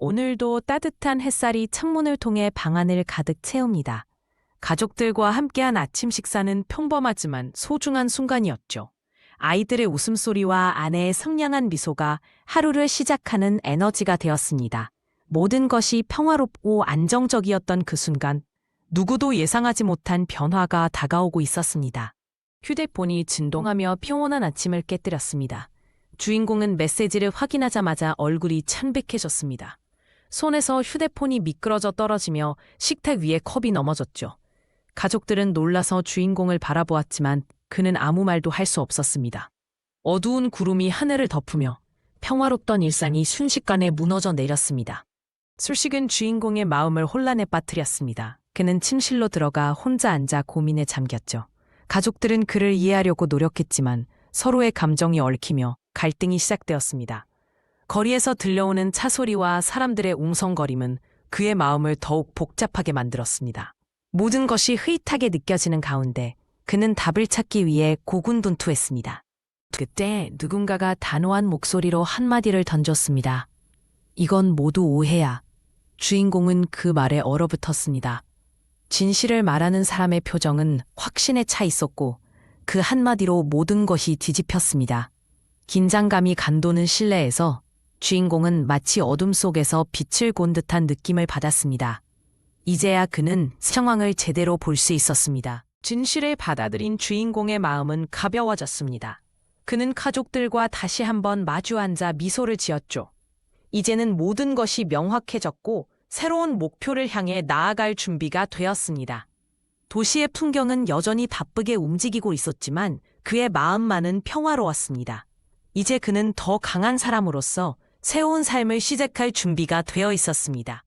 오늘도 따뜻한 햇살이 창문을 통해 방안을 가득 채웁니다. 가족들과 함께한 아침 식사는 평범하지만 소중한 순간이었죠. 아이들의 웃음소리와 아내의 성량한 미소가 하루를 시작하는 에너지가 되었습니다. 모든 것이 평화롭고 안정적이었던 그 순간, 누구도 예상하지 못한 변화가 다가오고 있었습니다. 휴대폰이 진동하며 평온한 아침을 깨뜨렸습니다. 주인공은 메시지를 확인하자마자 얼굴이 창백해졌습니다. 손에서 휴대폰이 미끄러져 떨어지며 식탁 위에 컵이 넘어졌죠. 가족들은 놀라서 주인공을 바라보았지만 그는 아무 말도 할 수 없었습니다. 어두운 구름이 하늘을 덮으며 평화롭던 일상이 순식간에 무너져 내렸습니다. 술식은 주인공의 마음을 혼란에 빠뜨렸습니다. 그는 침실로 들어가 혼자 앉아 고민에 잠겼죠. 가족들은 그를 이해하려고 노력했지만 서로의 감정이 얽히며 갈등이 시작되었습니다. 거리에서 들려오는 차 소리와 사람들의 웅성거림은 그의 마음을 더욱 복잡하게 만들었습니다. 모든 것이 흐릿하게 느껴지는 가운데 그는 답을 찾기 위해 고군분투했습니다. 그때 누군가가 단호한 목소리로 한마디를 던졌습니다. 이건 모두 오해야. 주인공은 그 말에 얼어붙었습니다. 진실을 말하는 사람의 표정은 확신에 차 있었고 그 한마디로 모든 것이 뒤집혔습니다. 긴장감이 간도는 실내에서 주인공은 마치 어둠 속에서 빛을 본 듯한 느낌을 받았습니다. 이제야 그는 상황을 제대로 볼 수 있었습니다. 진실을 받아들인 주인공의 마음은 가벼워졌습니다. 그는 가족들과 다시 한번 마주 앉아 미소를 지었죠. 이제는 모든 것이 명확해졌고 새로운 목표를 향해 나아갈 준비가 되었습니다. 도시의 풍경은 여전히 바쁘게 움직이고 있었지만 그의 마음만은 평화로웠습니다. 이제 그는 더 강한 사람으로서 새로운 삶을 시작할 준비가 되어 있었습니다.